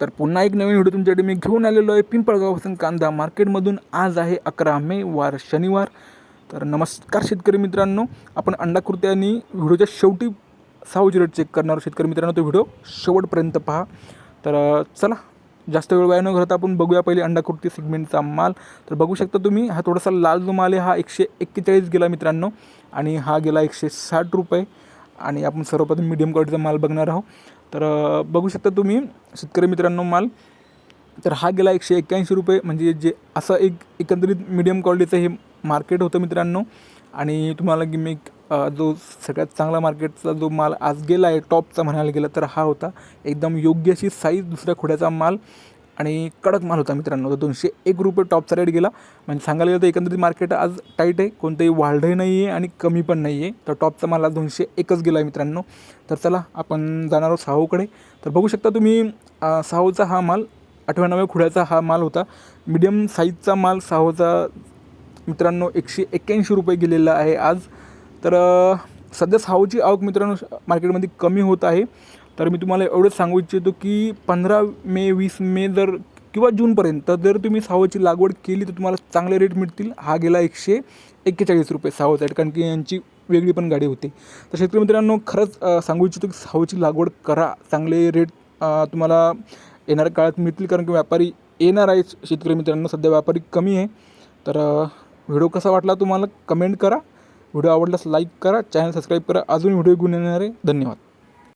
तर पुन्हा एक नवीन व्हिडिओ तुमच्याकडे मी घेऊन आलेलो आहे. पिंपळगावपासून कांदा मार्केटमधून. आज आहे अकरा मे वार शनिवार. तर नमस्कार शेतकरी मित्रांनो. आपण अंडाकृती आणि व्हिडिओच्या शेवटी सावजी रेट चेक करणार शेतकरी मित्रांनो तो व्हिडिओ शेवटपर्यंत पहा. तर चला. जास्त वेळ वाया न घालता आपण बघूया पहिले अंडाकृती सेगमेंटचा माल. तर बघू शकता तुम्ही हा थोडासा लाल जो माल आहे. हा एकशे एक्केचाळीस गेला मित्रांनो. आणि हा गेला एकशे साठ रुपये. आणि आपण सर्वप्रथम मीडियम क्वालिटीचा माल बघणार आहोत. तर बघू शकता तुम्ही शेतकरी मित्रांनो माल. तर हा गेला एकशे एक्क्याऐंशी रुपये. म्हणजे जे असं एक एकंदरीत मीडियम क्वालिटीचं हे मार्केट होतं मित्रांनो. आणि तुम्हाला की मी जो सगळ्यात चांगला मार्केटचा जो माल आज गेला आहे टॉपचा म्हणायला गेला तर हा होता. एकदम योग्य अशी साईज दुसऱ्या खोड्याचा माल. आणि कडक माल होता मित्रांनो. तर दोनशे एक रुपये टॉपचा रेट गेला. म्हणजे सांगायला गेलं तर एकंदरीत मार्केट आज टाईट आहे. कोणतंही वाढलंही नाही आहे आणि कमी पण नाही आहे तर टॉपचा माल आज दोनशे एकच गेला आहे मित्रांनो. तर चला आपण जाणार आहोत साहूकडे. तर बघू शकता तुम्ही साहूचा हा माल अठ्याण्णव्या खुड्याचा हा माल होता. मिडियम साईजचा माल साहूचा मित्रांनो एकशे एक्क्याऐंशी रुपये गेलेला आहे आज. तर सध्या साहूची आवक मित्रांनो मार्केटमध्ये कमी होत आहे. तर मी तुम्हाला एवढंच सांगू इच्छितो की पंधरा मे वीस मे जर किंवा जूनपर्यंत जर तुम्ही सावची लागवड केली तर तुम्हाला चांगले रेट मिळतील. हा गेला एकशे एक्केचाळीस रुपये सावचा कारण की यांची वेगळी पण गाडी होती. तर शेतकरी मित्रांनो खरंच सांगू इच्छितो की सावची लागवड करा. चांगले रेट तुम्हाला येणाऱ्या काळात मिळतील कारण की व्यापारी येणार आहे शेतकरी मित्रांनो सध्या व्यापारी कमी आहे. तर व्हिडिओ कसा वाटला तुम्हाला? कमेंट करा. व्हिडिओ आवडल्यास लाईक करा. चॅनल सबस्क्राईब करा. अजून व्हिडिओ घेऊन येणार आहे. धन्यवाद.